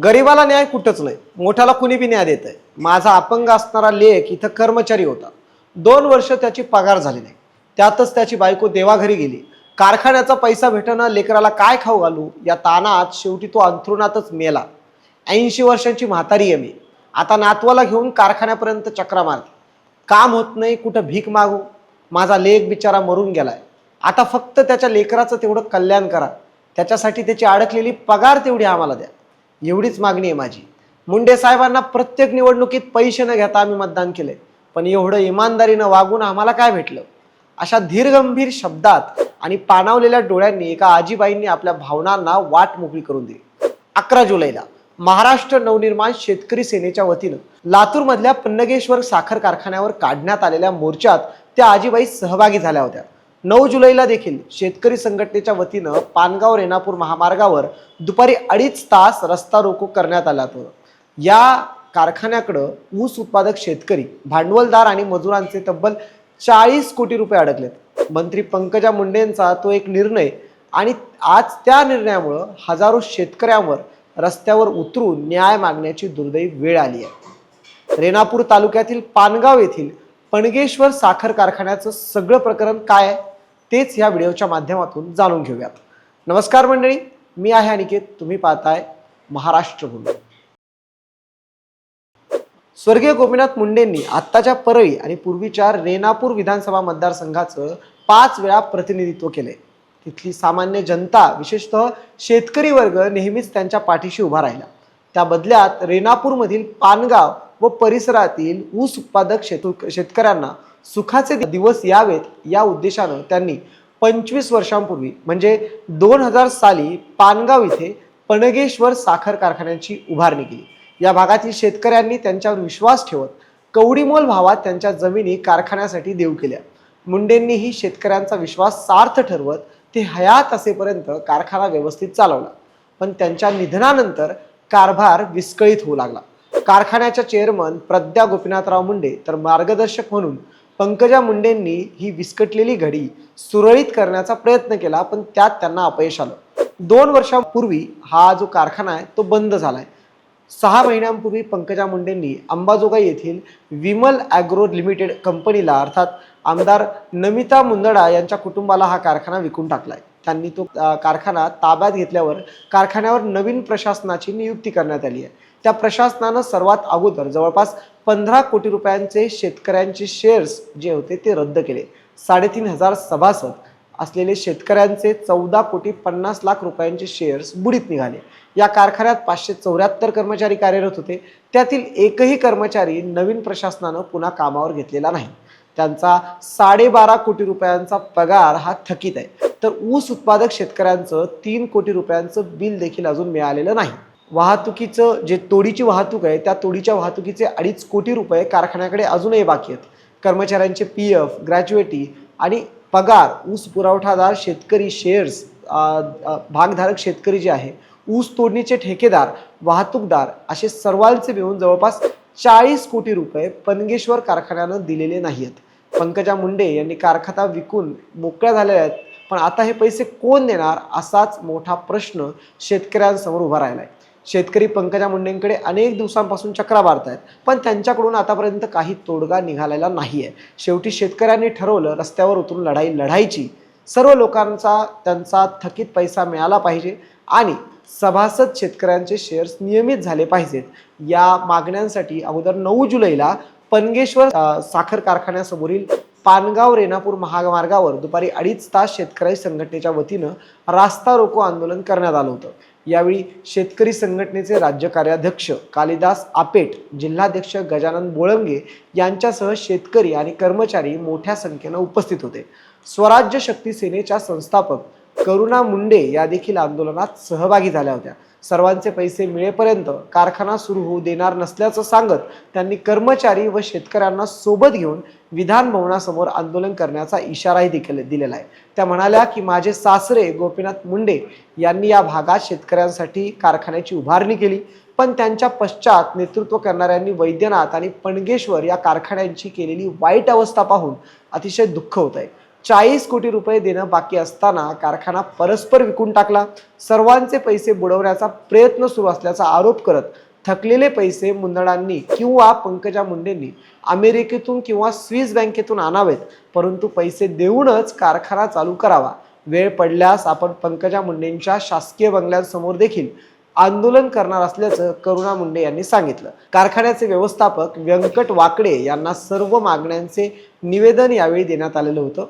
गरिबाला न्याय कुठंच नाही. मोठ्याला कुणी बी न्याय देत आहे माझा अपंग असणारा लेख इथं कर्मचारी होता. दोन वर्ष त्याची पगार झाली नाही. त्यातच त्याची बायको देवाघरी गेली. कारखान्याचा पैसा भेटणं लेकराला काय खाऊ घालू या तानात शेवटी तो अंथरुणातच मेला. ऐंशी वर्षांची म्हातारी आहे मी. आता नातवाला घेऊन कारखान्यापर्यंत चक्रा मारते काम होत नाही कुठं भीक मागू? माझा लेख बिचारा मरून गेलाय. आता फक्त त्याच्या लेकराचं तेवढं कल्याण करा. त्याच्यासाठी त्याची अडकलेली पगार तेवढी आम्हाला द्या. एवढीच मागणी आहे माझी. मुंडे साहेबांना प्रत्येक निवडणुकीत पैसे न घेता आम्ही मतदान केले पण एवढं इमानदारीनं वागून आम्हाला काय भेटलं? अशा धीरगंभीर शब्दात आणि पाणावलेल्या डोळ्यांनी एका आजीबाईंनी आपल्या भावनांना वाट मोकळी करून दिली. अकरा जुलैला महाराष्ट्र नवनिर्माण शेतकरी सेनेच्या वतीनं लातूरमधल्या पन्नगेश्वर साखर कारखान्यावर काढण्यात आलेल्या मोर्चात त्या आजीबाई सहभागी झाल्या होत्या. नऊ जुलैला देखील शेतकरी संघटनेच्या वतीनं पानगाव रेणापूर महामार्गावर दुपारी अडीच तास रस्ता रोको करण्यात आला होता. या कारखान्याकडं ऊस उत्पादक शेतकरी भांडवलदार आणि मजुरांचे तब्बल चाळीस कोटी रुपये अडकलेत. मंत्री पंकजा मुंडेंचा तो एक निर्णय आणि आज त्या निर्णयामुळं हजारो शेतकऱ्यांवर रस्त्यावर उतरून न्याय मागण्याची दुर्दैव वेळ आली आहे. रेणापूर तालुक्यातील पानगाव येथील पणगेश्वर साखर कारखान्याचं सगळं प्रकरण काय आहे? तेच या व्हिडिओच्या माध्यमातून जाणून घेऊयात. नमस्कार मंडळी मी आहे अनिकेत. तुम्ही पाहताय महाराष्ट्र भूमी स्वर्गीय गोपीनाथ मुंडेंनी आत्ताच्या परळी आणि पूर्वीच्या रेणापूर विधानसभा मतदारसंघाचं पाच वेळा प्रतिनिधित्व केले तिथली सामान्य जनता विशेषतः शेतकरी वर्ग नेहमीच त्यांच्या पाठीशी उभा राहिला. त्या बदल्यात रेणापूरमधील पानगाव व परिसरातील ऊस उत्पादक शेतू शेतकऱ्यांना सुखाचे दिवस यावेत या उद्देशानं त्यांनी पंचवीस वर्षांपूर्वी म्हणजे दोन हजार साली पानगाव इथे पणगेश्वर साखर कारखान्याची उभारणी केली. या भागातील शेतकऱ्यांनी त्यांच्यावर विश्वास ठेवत कवडीमोल भावात त्यांच्या जमिनी कारखान्यासाठी देऊ केल्या. मुंडेंनीही शेतकऱ्यांचा विश्वास सार्थ ठरवत ते हयात असेपर्यंत कारखाना व्यवस्थित चालवला. पण त्यांच्या निधनानंतर कारभार विस्कळीत होऊ लागला. कारखान्याच्या चेअरमन प्रज्ञा गोपीनाथराव मुंडे तर मार्गदर्शक म्हणून पंकजा मुंडेंनी ही विस्कटलेली घडी सुरळीत करण्याचा प्रयत्न केला पण त्यात त्यांना अपयश आलं. दोन वर्षांपूर्वी हा जो कारखाना आहे तो बंद झालाय. सहा महिन्यांपूर्वी पंकजा मुंडेंनी अंबाजोगाई येथील विमल ॲग्रो लिमिटेड कंपनीला अर्थात आमदार नमिता मुंदडा यांच्या कुटुंबाला हा कारखाना विकून टाकलाय. त्यांनी तो कारखाना ताब्यात घेतल्यावर कारखान्यावर नवीन प्रशासनाची नियुक्ती करण्यात आली आहे. त्या प्रशासनानं सर्वात अगोदर जवळपास पंधरा कोटी रुपयांचे शेतकऱ्यांचे शेअर्स जे होते ते रद्द केले. साडेतीन हजार सभासद असलेले शेतकऱ्यांचे चौदा कोटी पन्नास लाख रुपयांचे शेअर्स बुडीत निघाले. या कारखान्यात पाचशे चौऱ्याहत्तर कर्मचारी कार्यरत होते. त्यातील एकही कर्मचारी नवीन प्रशासनानं पुन्हा कामावर घेतलेला नाही. त्यांचा साडेबारा कोटी रुपयांचा पगार हा थकीत आहे. तर ऊस उत्पादक शेतकऱ्यांचं तीन कोटी रुपयांचं बिल देखील अजून मिळालेलं नाही. वाहतुकीचं जे तोडीची वाहतूक आहे त्या तोडीच्या वाहतुकीचे अडीच कोटी रुपये कारखान्याकडे अजूनही बाकी आहेत. कर्मचाऱ्यांचे पी एफ ग्रॅज्युएटी आणि पगार ऊस पुरवठादार शेतकरी शेअर्स भागधारक शेतकरी जे आहे ऊस तोडणीचे ठेकेदार वाहतूकदार असे सर्वांचे मिळून जवळपास चाळीस कोटी रुपये पनगेश्वर कारखान्यानं दिलेले नाही आहेत पंकजा मुंडे यांनी कारखाना विकून मोकळ्या झालेल्या आहेत पण आता हे पैसे कोण देणार असाच मोठा प्रश्न शेतकऱ्यांसमोर उभा राहिला आहे शेतकरी पंकजा मुंडेंकडे अनेक दिवसांपासून चक्रा मारत आहेत पण त्यांच्याकडून आतापर्यंत काही तोडगा निघालेला नाही आहे शेवटी शेतकऱ्यांनी ठरवलं रस्त्यावर उतरून लढाई लढायची. सर्व लोकांचा त्यांचा थकीत पैसा मिळाला पाहिजे आणि सभासद शेतकऱ्यांचे शेअर्स नियमित झाले पाहिजेत. या मागण्यांसाठी अगोदर नऊ जुलैला पनगेश्वर साखर कारखान्यासमोरील पानगाव रेणापूर महामार्गावर दुपारी अडीच तास शेतकरी संघटनेच्या वतीनं रास्ता रोको आंदोलन करण्यात आलं होतं. यावेळी शेतकरी संघटनेचे राज्य कार्याध्यक्ष कालिदास आपेट जिल्हाध्यक्ष गजानन बोळंगे यांच्यासह शेतकरी आणि कर्मचारी मोठ्या संख्येनं उपस्थित होते. स्वराज्य शक्ती सेनेच्या संस्थापक करुणा मुंडे या देखील आंदोलनात सहभागी झाल्या होत्या. सर्वांचे पैसे मिळेपर्यंत कारखाना सुरू होऊ देणार नसल्याचं सांगत त्यांनी कर्मचारी व शेतकऱ्यांना सोबत घेऊन विधान भवनासमोर आंदोलन करण्याचा इशाराही देखील दिलेला आहे. त्या म्हणाल्या की माझे सासरे गोपीनाथ मुंडे यांनी या भागात शेतकऱ्यांसाठी कारखान्याची उभारणी केली पण त्यांच्या पश्चात नेतृत्व करणाऱ्यांनी वैद्यनाथ आणि पणगेश्वर या कारखान्यांची केलेली वाईट अवस्था पाहून अतिशय दुःख होत आहे. चाळीस कोटी रुपये देणं बाकी असताना कारखाना परस्पर विकून टाकला. सर्वांचे पैसे बुडवण्याचा प्रयत्न सुरू असल्याचा आरोप करत थकलेले पैसे मुंदडांनी किंवा पंकजा मुंडेंनी अमेरिकेतून किंवा स्विस बँकेतून आणावेत परंतु पैसे देऊनच कारखाना चालू करावा. वेळ पडल्यास आपण पंकजा मुंडेंच्या शासकीय बंगल्यांसमोर देखील आंदोलन करणार असल्याचं करुणा मुंडे यांनी सांगितलं. कारखान्याचे व्यवस्थापक व्यंकट वाकडे यांना सर्व मागण्यांचे निवेदन यावेळी देण्यात आलेलं होतं.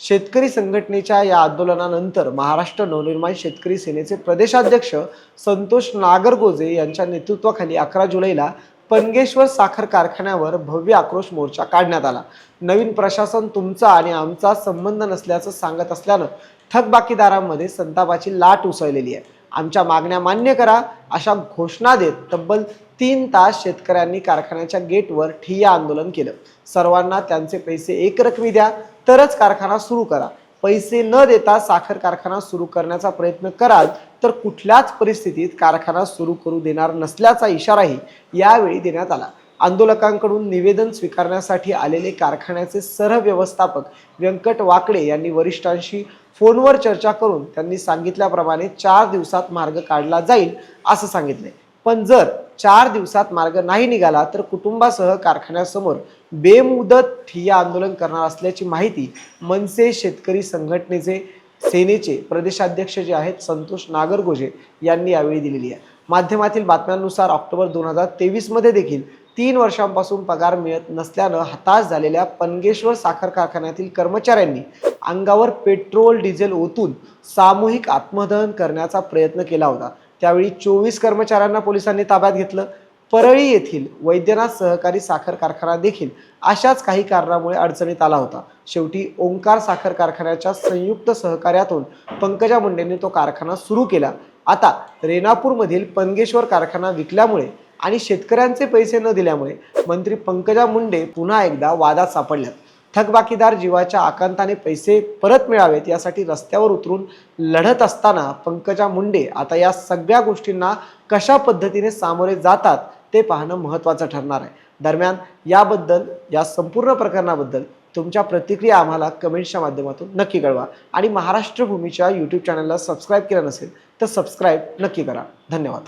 शेतकरी संघटनेच्या या आंदोलनानंतर महाराष्ट्र नवनिर्माण शेतकरी सेनेचे प्रदेशाध्यक्ष संतोष नागरगोजे यांच्या नेतृत्वाखाली अकरा जुलैला पनगेश्वर साखर कारखान्यावर भव्य आक्रोश मोर्चा काढण्यात आला. नवीन प्रशासन तुमचा आणि आमचा संबंध नसल्याचं सांगत असल्यानं थकबाकीदारांमध्ये संतापाची लाट उसळलेली आहे. आमच्या मागण्या मान्य करा अशा घोषणा देत तब्बल तीन तास शेतकऱ्यांनी कारखान्याच्या गेटवर ठिय्या आंदोलन केलं. सर्वांना त्यांचे पैसे एकरकमी द्या तरच कारखाना सुरू करा. पैसे न देता साखर कारखाना सुरू करण्याचा प्रयत्न कराल तर कुठल्याच परिस्थितीत कारखाना सुरू करू देणार नसल्याचा इशाराही यावेळी देण्यात आला. आंदोलकांकडून निवेदन स्वीकारण्यासाठी आलेले कारखान्याचे सरव्यवस्थापक व्यंकट वाकडे यांनी वरिष्ठांशी फोनवर चर्चा करून त्यांनी सांगितल्याप्रमाणे चार दिवसात मार्ग काढला जाईल असं सांगितले. पण जर चार दिवसात मार्ग नाही निघाला तर कुटुंबासह कारखान्यासमोर बेमुदत ठिय्या आंदोलन करणार असल्याची माहिती मनसे शेतकरी संघटनेचे सेनेचे प्रदेशाध्यक्ष जे आहेत संतोष नागरगोजे यांनी यावेळी दिलेली आहे. माध्यमातील बातम्यांनुसार ऑक्टोबर दोन हजार तेवीसमध्ये देखील तीन वर्षांपासून पगार मिळत नसल्यानं हताश झालेल्या पनगेश्वर साखर कारखान्यातील कर्मचाऱ्यांनी अंगावर पेट्रोल डिझेल ओतून सामूहिक आत्मदहन करण्याचा प्रयत्न केला होता. त्यावेळी चोवीस कर्मचाऱ्यांना पोलिसांनी ताब्यात घेतलं. परळी येथील वैद्यनाथ सहकारी साखर कारखाना देखील अशाच काही कारणामुळे अडचणीत आला होता. शेवटी ओंकार साखर कारखान्याच्या संयुक्त सहकार्यातून पंकजा मुंडेंनी तो कारखाना सुरू केला. आता रेणापूरमधील पनगेश्वर कारखाना विकल्यामुळे आणि शेतकऱ्यांचे पैसे न दिल्यामुळे मंत्री पंकजा मुंडे पुन्हा एकदा वादात सापडल्यात. थकबाकीदार जीवाच्या आकांताने पैसे परत मिळावेत यासाठी रस्त्यावर उतरून लढत असताना पंकजा मुंडे आता या सगळ्या गोष्टींना कशा पद्धतीने सामोरे जातात ते पाहणं महत्त्वाचं ठरणार आहे. दरम्यान याबद्दल या संपूर्ण प्रकरणाबद्दल तुमच्या प्रतिक्रिया आम्हाला कमेंट्सच्या माध्यमातून नक्की कळवा. आणि महाराष्ट्र भूमीच्या यूट्यूब चॅनलला सबस्क्राईब केलं नसेल तर सबस्क्राईब नक्की करा. धन्यवाद.